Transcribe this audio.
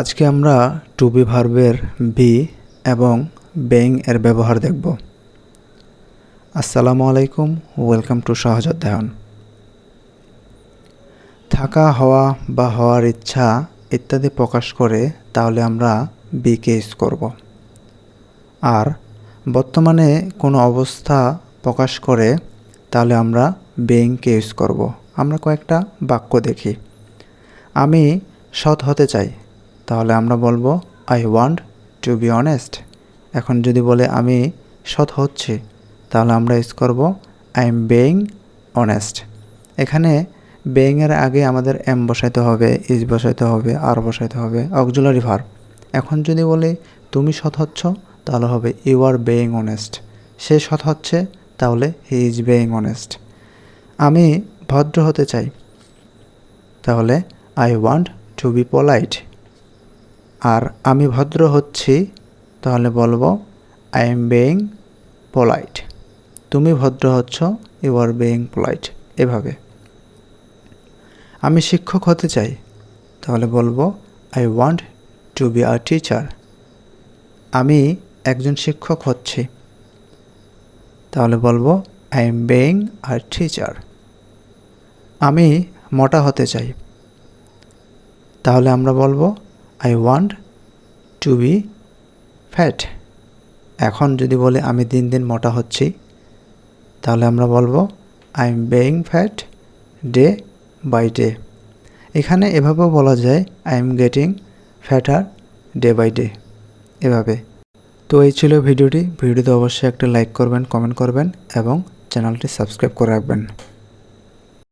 আজকে আমরা to be ভার্বের বি এবং বেইং এর ব্যবহার দেখব। আসসালামু আলাইকুম ওয়েলকাম টু সহজ অধ্যয়ন থাকা, হওয়া বা হওয়ার ইচ্ছা ইত্যাদি প্রকাশ করে তাহলে আমরা বিকে ইউজ করব। আর বর্তমানে কোনো অবস্থা প্রকাশ করে তাহলে আমরা বেইংকে ইউজ করব। আমরা কয়েকটা বাক্য দেখি। আমি সৎ হতে চাই। তাহলে আমরা বলব I want to be honest এখন যদি বলে, আমি সৎ হচ্ছি, তাহলে আমরা ইউজ করব আই এম বেইং অনেস্ট এখানে বেইংয়ের আগে আমাদের এম বসাইতে হবে ইজ বসাইতে হবে আর বসাইতে হবে অক্সুলারি ভার্ব এখন যদি বলি, তুমি সৎ হচ্ছ, তাহলে হবে ইউ আর বেইং অনেস্ট সে সৎ হচ্ছে, তাহলে হি ইজ বেইং অনেস্ট আমি ভদ্র হতে চাই, তাহলে I want to be polite আর আমি ভদ্র হচ্ছি, তাহলে বলব আই এম বেইং পোলাইট তুমি ভদ্র হচ্ছ ইউ আর বেইং পোলাইট এভাবে। আমি শিক্ষক হতে চাই, তাহলে বলব I want to be a teacher আমি একজন শিক্ষক হচ্ছি, তাহলে বলব I am being a teacher আমি মোটা হতে চাই, তাহলে আমরা বলব I want to be fat এখন যদি বলে আমি দিন দিন মোটা হচ্ছি, তাহলে আমরা বলব I am being fat day by day এখানে এভাবেও বলা যায় I am getting fatter day by day এভাবে। তো এই ছিল ভিডিওটি। ভিডিওতে অবশ্যই একটা লাইক করবেন কমেন্ট করবেন এবং চ্যানেলটি সাবস্ক্রাইব করে রাখবেন।